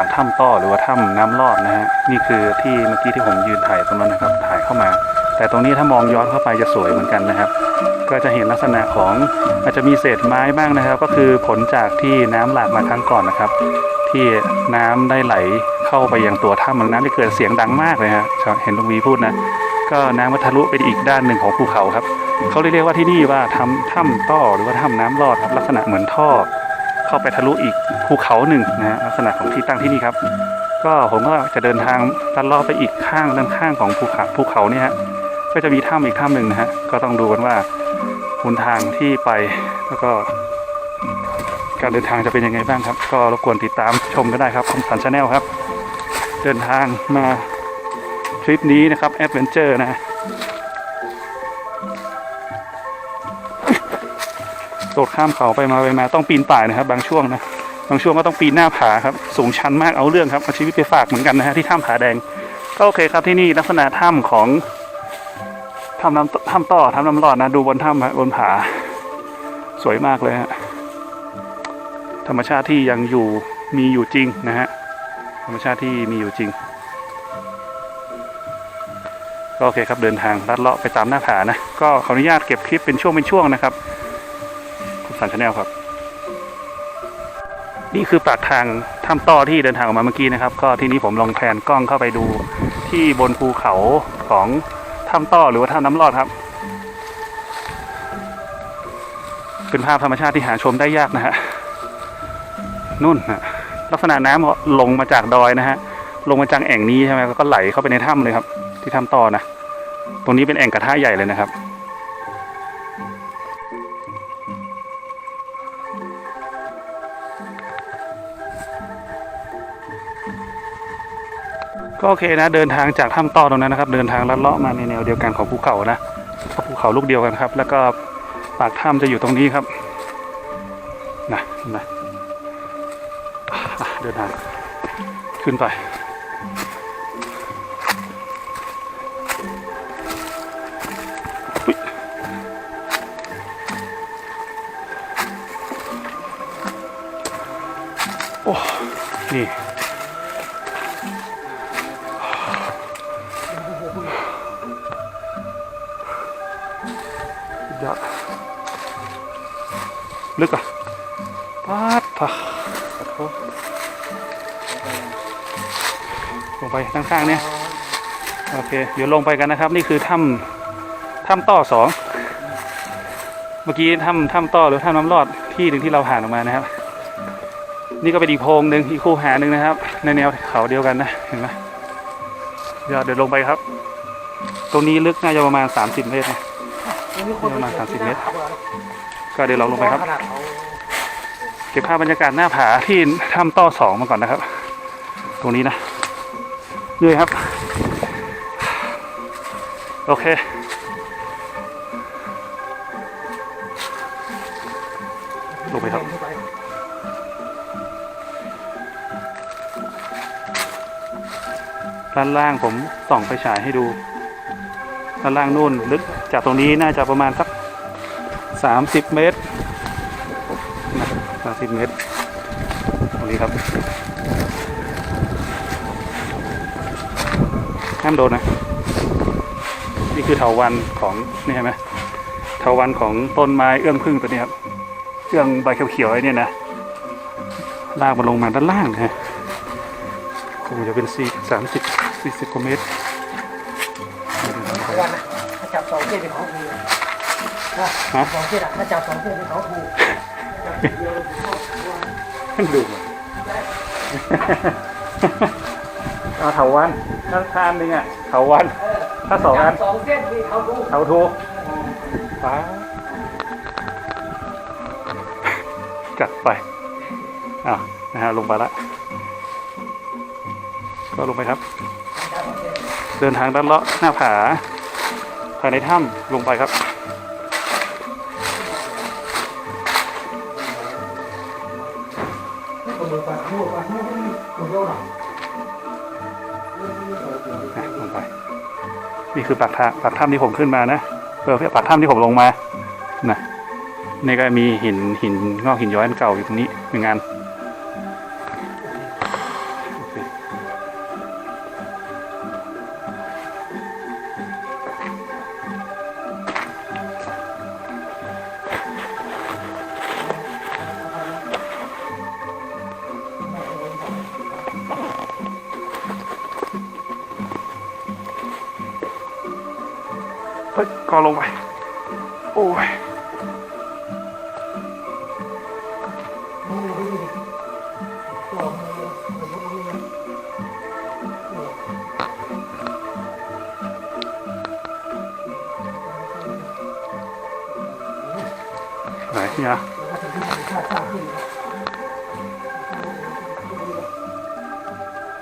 จากถ้ำต้อหรือว่าถ้ำน้ำลอดนะฮะนี่คือที่เมื่อกี้ที่ผมยืนถ่ายตรงนั้นนะครับถ่ายเข้ามา แต่ตรงนี้ถ้ามองย้อนเข้าไปจะสวยเหมือนกันนะครับ ก็จะเห็นลักษณะของอาจจะมีเศษไม้บ้างนะครับ ก็คือผลจากที่น้ำหลากมาครั้งก่อนนะครับ ที่น้ำได้ไหลเข้าไปยังตัวถ้ำนน้ำได้เกิดเสียงดังมากเลยฮะเห็นลุงวีพูดนะก็น้ำมันทะลุไปอีกด้านหนึ่งของภูเขาครับเขาเรียกว่าที่นี่ว่าทำถ้ำต้อหรือว่าถ้ำน้ำลอดครับลักษณะเหมือนท่อ เข้าไปทะลุอีกภูเขาหนึ่งนะฮะลักษณะของที่ตั้งที่นี่ครับ ก็ผมก็จะเดินทางลัดลาะไปอีกข้างด้านข้างของภูเขาภูเขาเนี่ยฮะก็จะมีถ้ำอีกถ้ำหนึ่งนะฮะก็ต้องดูกันว่าหนทางที่ไปแล้วก็การเดินทางจะเป็นยังไงบ้างครับ ก็รบกวนติดตามชมก็ได้ครับคมสันชาแนลครับ เดินทางมาทริปนี้นะครับแอดเวนเจอร์นะ โดดข้ามเขาไปมาไปมาต้องปีนป่ายนะครับ บางช่วงนะบางช่วงก็ต้องปีนหน้าผาครับสูงชันมากเอาเรื่องครับเอาชีวิตไปฝากเหมือนกันนะฮะที่ถ้ำผาแดง ก็โอเคครับที่นี่ลักษณะถ้ำของถ้ำน้ำถ้ำต่อถ้ำน้ำรอดนะดูบนถ้ำบนผา สวยมากเลยฮะธรรมชาติที่ยังอยู่มีอยู่จริงนะฮะธรรมชาติที่มีอยู่จริงก็โอเคครับเดินทางลัดเลาะไปตามหน้าผานะ ก็ขออนุญาตเก็บคลิปเป็นช่วงเป็นช่วงนะครับ สันชาแนลครับ นี่คือปากทางถ้ำต่อที่เดินทางออกมาเมื่อกี้นะครับ ก็ที่นี้ผมลองแพนกล้องเข้าไปดูที่บนภูเขาของถ้ำต่อหรือว่าถ้ำน้ำรอดครับ เป็นภาพธรรมชาติที่หาชมได้ยากนะฮะนู่นนะลักษณะน้ำลงมาจากดอยนะฮะลงมาจากแอ่งนี้ใช่ไหมก็ไหลเข้าไปในถ้ำเลยครับ ที่ถ้ำต่อนะ ตรงนี้เป็นแอ่งกระทะใหญ่เลยนะครับ ก็โอเคนะ เดินทางจากถ้ำต่อตรงนั้นนะครับ เดินทางลัดเลาะมาในแนวเดียวกันของภูเขานะภูเขาลูกเดียวกันครับ แล้วก็ปากถ้ำจะอยู่ตรงนี้ครับนะเห็นไหมอะเดินทางขึ้นไป ลึกอะปาดปะขอโทษลงไปข้างๆเนี่ยโอเค เดี๋ยวลงไปกันนะครับ นี่คือถ้ำถ้ำต่อสองเมื่อกี้ถ้ำถ้ำต่อหรือถ้ำน้ำรอดที่หนึ่งที่เราผ่านออกมานะครับ นี่ก็เป็นอีกโพรงหนึ่งอีกคูหาหนึ่งนะครับ ในแนวเขาเดียวกันนะเห็นไหมเดี๋ยวเดี๋ยวลงไปครับ ตรงนี้ลึกน่าจะประมาณ 30 เมตรนะประมาณ 30 เมตร ก็เดี๋ยวเราลงไปครับขนาดเขาเก็บภาพบรรยากาศหน้าผาที่ถ้ำต้อสองมาก่อนนะครับ ตรงนี้นะเหนื่อยครับ โอเคลงไปครับด้านล่างผมส่องไปฉายให้ดูด้านล่างนู่นลึกจากตรงนี้น่าจะประมาณสัก สามสิบเมตรสามสิบเมตร ตรงนี้ครับห้ามโดนนะ นี่คือเถาวันของนี่เห็นไหมเถาวันของต้นไม้เอื้องพึ่งตัวนี้ครับเอื้องใบเขียวๆไอ้นี่นะลากมันลงมาด้านล่างนะคงจะเป็นสี่สามสิบสี่สิบกว่าเมตรวันนะจับสองเส้นเป็นของ สองเส้นอะถ้าจับสองเส้นเป็นของครูขึ้นดูมาเอาเถาวันถ้าทานหนึ่งอะเถาวัน ถ้าสองอันสองเส้นเป็นของครูเถาทูป้าจัดไปอะนะฮะลงไปละ ก็ลงไปครับ เดินทางด้านเลาะหน้าผาภายในถ้ำลงไปครับ ลงไป นี่คือปากทางปากถ้ำที่ผมขึ้นมานะเออปากถ้ำที่ผมลงมานะนี่ก็มีหินหินงอกหินย้อยเก่าอยู่ตรงนี้หนึ่งอัน ฮ้ยกอลงไป โอ้ยนี่นี่นี่ตัวมือมือมือนี่ไหนเนี่ยแล้วก็เป็นที่ธรรมชาติสร้างขึ้น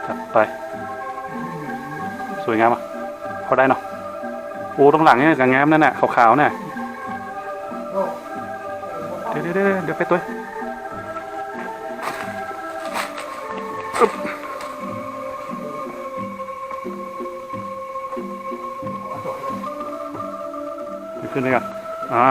จัดไป สวยงามอะพอได้เนาะโอ้ตรงหลังเนี่ยกับงามนั่นน่ะขาวๆน่ะเดี๋ยวเดี๋ยวเดี๋ยวเดี๋ยวไปตัวขึ้นเลยกันอ่า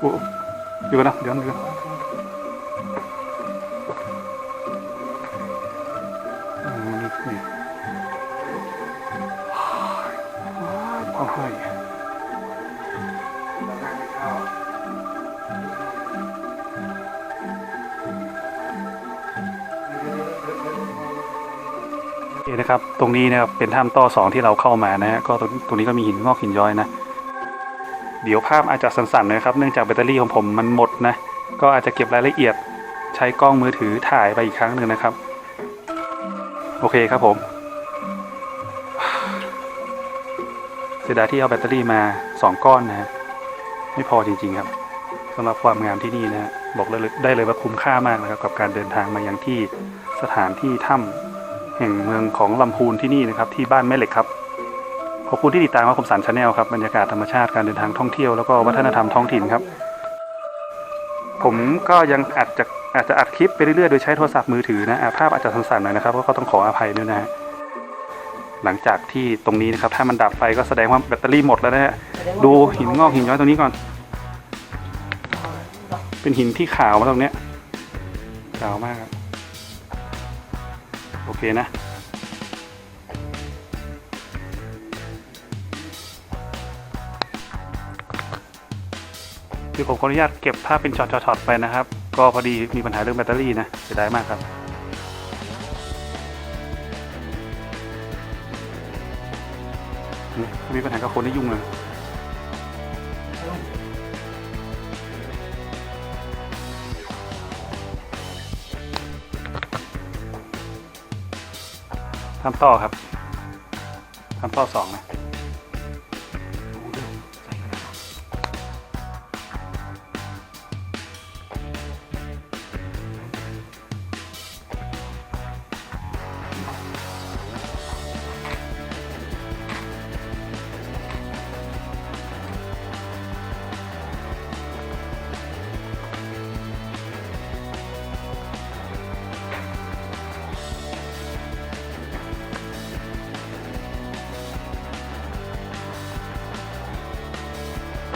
โอ้อยู่กันนะเดี๋ยวเดี๋ยวอืมนี่นี่ว้าวให้โอเคนะครับ ตรงนี้นะครับเป็นถ้ำต่อสองที่เราเข้ามานะฮะก็ตรงตรงนี้ก็มีหินงอกหินย้อยนะ เดี๋ยวภาพอาจจะสั่นๆนะครับ เนื่องจากแบตเตอรี่ของผมมันหมดนะ ก็อาจจะเก็บรายละเอียด ใช้กล้องมือถือถ่ายไปอีกครั้งหนึ่งนะครับ โอเคครับผม เสียดายที่เอาแบตเตอรี่มาสองก้อนนะ ไม่พอจริง ๆ ครับสำหรับความงามที่นี่นะ บอกเลยได้เลยว่าคุ้มค่ามากนะครับกับการเดินทางมายังที่สถานที่ถ้ำแห่งเมืองของลำพูนที่นี่นะครับ ที่บ้านแม่เหล็กครับ ขอบคุณที่ติดตามว่าคมสันชาแนลครับบรรยากาศธรรมชาติการเดินทางท่องเที่ยวแล้วก็วัฒนธรรมท้องถิ่นครับ ผมก็ยังอาจจะอาจจะอัดคลิปไปเรื่อยๆโดยใช้โทรศัพท์มือถือนะอะภาพอาจจะสั่นๆหน่อยนะครับก็ต้องขออภัยด้วยนะฮะหลังจากที่ตรงนี้นะครับ ถ้ามันดับไฟก็แสดงว่าแบตเตอรี่หมดแล้วนะฮะดูหินงอกหินย้อยตรงนี้ก่อน เป็นหินที่ขาวมาตรงเนี้ยขาวมากครับโอเคนะ คือผมขออนุญาตเก็บภาพเป็นช็อตๆไปนะครับ ก็พอดีมีปัญหาเรื่องแบตเตอรี่นะเสียดายมากครับนี่มีปัญหากับคนที่ยุ่งเลยทำต่อครับทำต่อสองนะ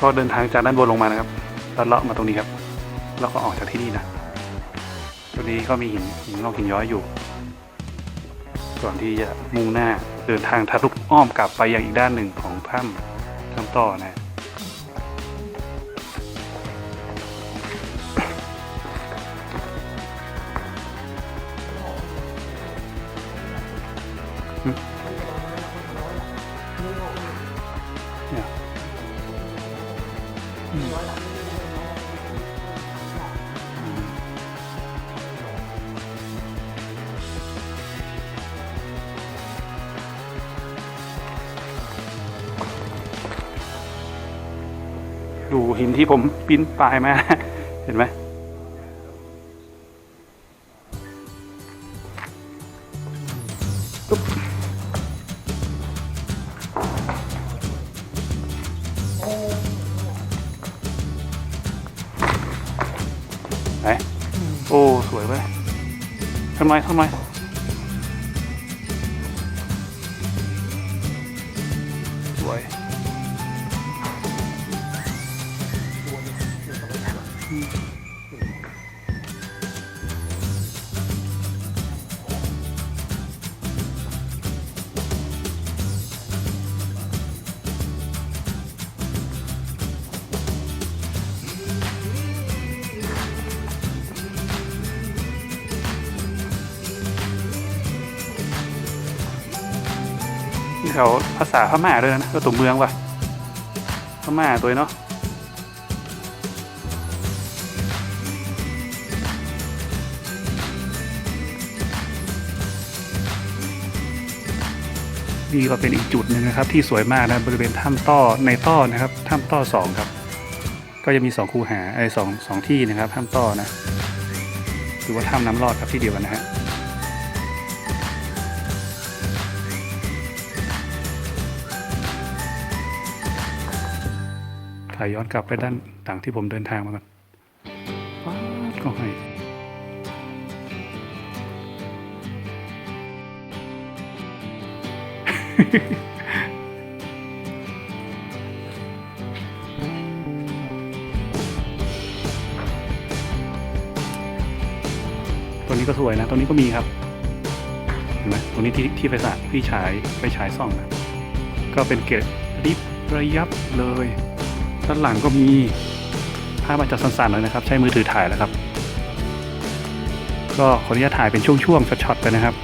ก็เดินทางจากด้านบนลงมานะครับลัดเลาะมาตรงนี้ครับ แล้วก็ออกจากที่นี่นะตรงนี้ก็มีหินหินงอกหินย้อยอยู่ ก่อนที่จะมุ่งหน้าเดินทางทะลุอ้อมกลับไปยังอีกด้านหนึ่งของถ้ำถ้ำต่อนะ ที่ผมปิ้นปลายมา เห็นไหมไหนโอ้ สวยเว้ยทำไมทำไม แถวภาษาพม่าด้วยนะก็ตัวเมืองว่ะพม่าตัวเนาะนี่ก็เป็นอีกจุดหนึ่งนะครับที่สวยมากนะบริเวณถ้ำต้อในต้อนะครับถ้ำต้อสองครับ ก็จะมีสองคูหาไอ้สองสองที่นะครับถ้ำต้อนะหรือว่าถ้ำน้ำรอดครับที่เดียวกันนะฮะายย้อนกลับไปด้านหลังที่ผมเดินทางมาก่อนก็ให้ตัวนี้ก็สวยนะ ตัวนี้ก็มีครับ เห็นไหมตรงนี้ที่ที่ไฟฉายพี่ฉายไฟฉายส่องนะ ก็เป็นเกล็ดริบระยับเลย ด้านหลังก็มีภาพอาจจะสั้นๆหน่อยนะครับ ใช้มือถือถ่ายแล้วครับ ก็ขออนุญาตถ่ายเป็นช่วงๆช็อตๆไปนะครับ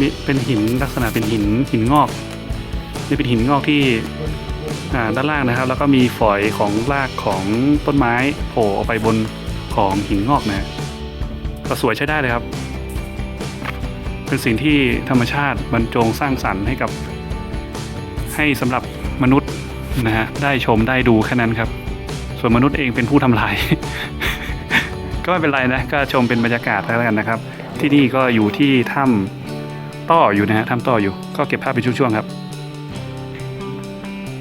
มีเป็นหินลักษณะเป็นหินหินงอกนี่เป็นหินงอกที่อ่าด้านล่างนะครับ แล้วก็มีฝอยของรากของต้นไม้โผล่ออกไปบนของหินงอกนะก็สวยใช้ได้เลยครับ เป็นสิ่งที่ธรรมชาติบรรจงสร้างสรรค์ให้กับ ให้สำหรับมนุษย์นะฮะได้ชมได้ดูแค่นั้นครับ ส่วนมนุษย์เองเป็นผู้ทำลาย ก็ไม่เป็นไรนะก็ชมเป็นบรรยากาศแล้วกันนะครับ ที่นี่ก็อยู่ที่ถ้ำ ต้ออยู่นะฮะถ้ำต้ออยู่ ก็เก็บภาพเป็นช่วงๆครับ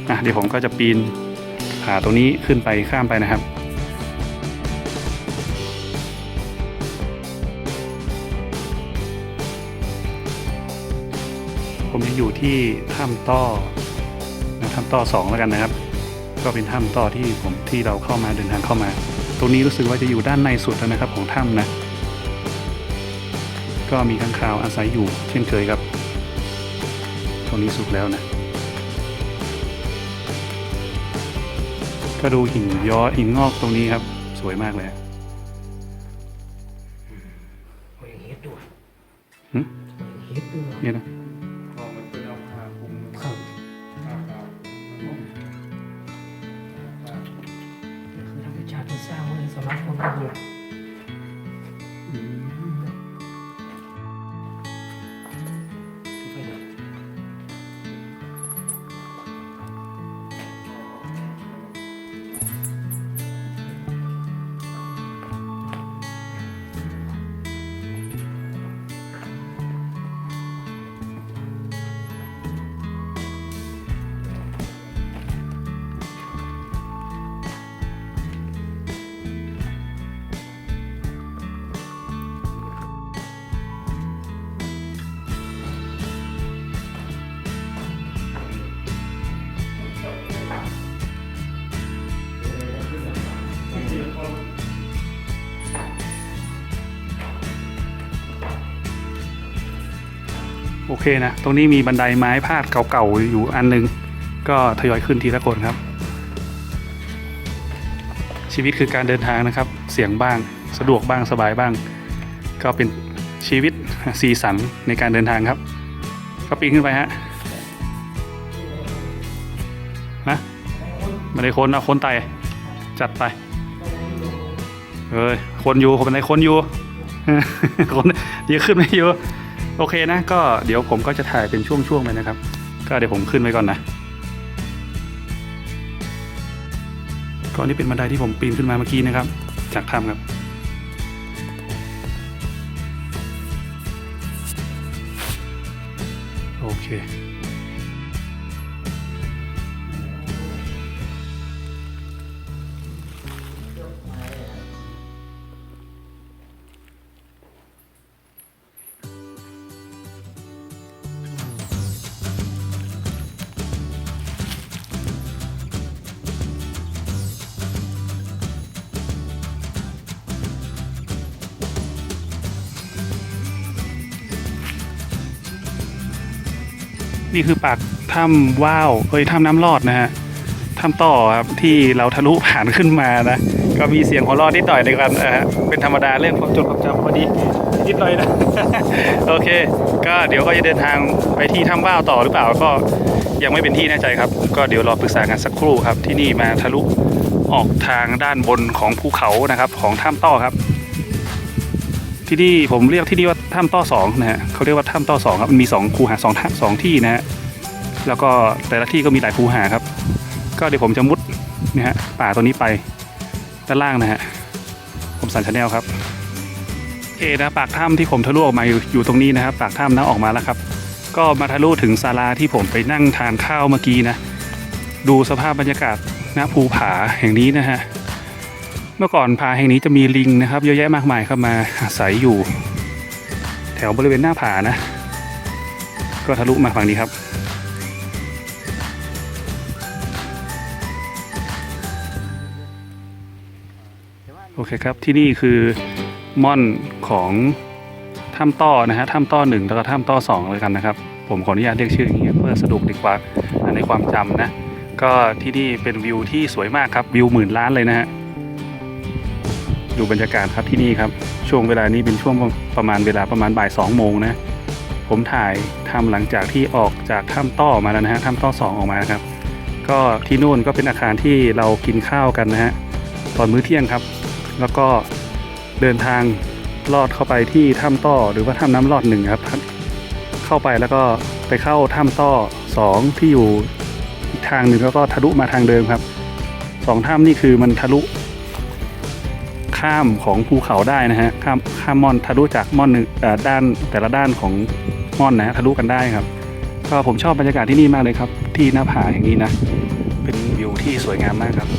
อะเดี๋ยวผมก็จะปีนผาตรงนี้ขึ้นไปข้ามไปนะครับผมยังอยู่ที่ถ้ำต้อนะถ้ำต้อสองแล้วกันนะครับ ก็เป็นถ้ำต้อที่ผมที่เราเข้ามาเดินทางเข้ามา ตรงนี้รู้สึกว่าจะอยู่ด้านในสุดแล้วนะครับของถ้ำนะ ก็มีข้างคาวอาศัยอยู่เช่นเคยครับตรงนี้สุดแล้วนะก็ดูหินย้อหินงอกตรงนี้ครับ สวยมากเลยโอ้ยเฮ็ดด้วยหึเฮ็ดด้วยเนี่ยนะครับคือธรรมชาติที่สร้างไว้สำหรับคนร เคนะ ตรงนี้มีบันไดไม้พาดเก่าๆอยู่อันหนึง ก็ทยอยขึ้นทีละคนครับ ชีวิตคือการเดินทางนะครับ เสียงบ้างสะดวกบ้างสบายบ้าง ก็เป็นชีวิตสีสันในการเดินทางครับ ก็ปีนขึ้นไปฮะนะไม่ได้คนนะคนไตจัดไปเอ้ยคนอยู่คนบันไดคนอยู่คนยังขึ้นไม่อยู่ โอเคนะก็เดี๋ยวผมก็จะถ่ายเป็นช่วงๆไปนะครับ ก็เดี๋ยวผมขึ้นไว้ก่อนนะก็นี่เป็นบันไดที่ผมปีนขึ้นมาเมื่อกี้นะครับจากถ้ำครับ นี่คือปากถ้ำว่าวเอ้ยถ้ำน้ำรอดนะฮะถ้ำต่อครับที่เราทะลุผ่านขึ้นมานะ ก็มีเสียงหัวเราะนิดหน่อยในการนะฮะเป็นธรรมดาเรื่องความจดความจำพอดีนิดหน่อยนะ โอเค ก็เดี๋ยวก็จะเดินทางไปที่ถ้ำว่าวต่อหรือเปล่าก็ยังไม่เป็นที่แน่ใจครับ ก็เดี๋ยวรอปรึกษากันสักครู่ครับ ที่นี่มาทะลุออกทางด้านบนของภูเขานะครับ ของถ้ำต่อครับ ที่นี่ผมเรียกที่นี่ว่า ถ้ำต้อสองนะฮะเขาเรียกว่าถ้ำต้อสองครับมันมีสองคูหาสองท่าสองที่นะฮะแล้วก็แต่ละที่ก็มีหลายคูหาครับ ก็เดี๋ยวผมจะมุดนะฮะป่าตัวนี้ไปด้านล่างนะฮะผมสันชาแนลครับเอนะปากถ้ำที่ผมทะลุออกมาอยู่อยู่ตรงนี้นะครับ ปากถ้ำนะออกมาแล้วครับ ก็มาทะลุถึงศาลาที่ผมไปนั่งทานข้าวเมื่อกี้นะ ดูสภาพบรรยากาศณภูผาแห่งนี้นะฮะเมื่อก่อนผาแห่งนี้จะมีลิงนะครับ เยอะแยะมากมายเข้ามาอาศัยอยู่ แถวบริเวณหน้าผานะ ก็ทะลุมาฝั่งนี้ครับ โอเคครับที่นี่คือม่อนของถ้ำต้อนะฮะถ้ำต้อหนึ่งแล้วก็ถ้ำต้อสองเลยกันนะครับ ผมขออนุญาตเรียกชื่ออย่างเงี้ยเพื่อสะดวกดีกว่าในความจำนะ ก็ที่นี่เป็นวิวที่สวยมากครับวิวหมื่นล้านเลยนะฮะ ดูบรรยากาศครับที่นี่ครับ ช่วงเวลานี้เป็นช่วงประมาณเวลาประมาณบ่ายสองโมงนะผมถ่ายทำหลังจากที่ออกจากถ้ำต้อมาแล้วนะฮะถ้ำต้อสองออกมาครับ ก็ที่นู่นก็เป็นอาคารที่เรากินข้าวกันนะฮะตอนมื้อเที่ยงครับ แล้วก็เดินทางลอดเข้าไปที่ถ้ำต้อหรือว่าถ้ำน้ำลอดหนึ่งครับ เข้าไปแล้วก็ไปเข้าถ้ำต้อสองที่อยู่อีกทางหนึ่งแล้วก็ทะลุมาทางเดิมครับสองถ้ำนี่คือมันทะลุ ข้ามของภูเขาได้นะฮะข้ามข้ามม่อนทะลุจากม่อนหนึ่งด้านแต่ละด้านของม่อนนะฮะทะลุกันได้ครับ ก็ผมชอบบรรยากาศที่นี่มากเลยครับ ที่หน้าผาอย่างนี้นะ เป็นวิวที่สวยงามมากครับ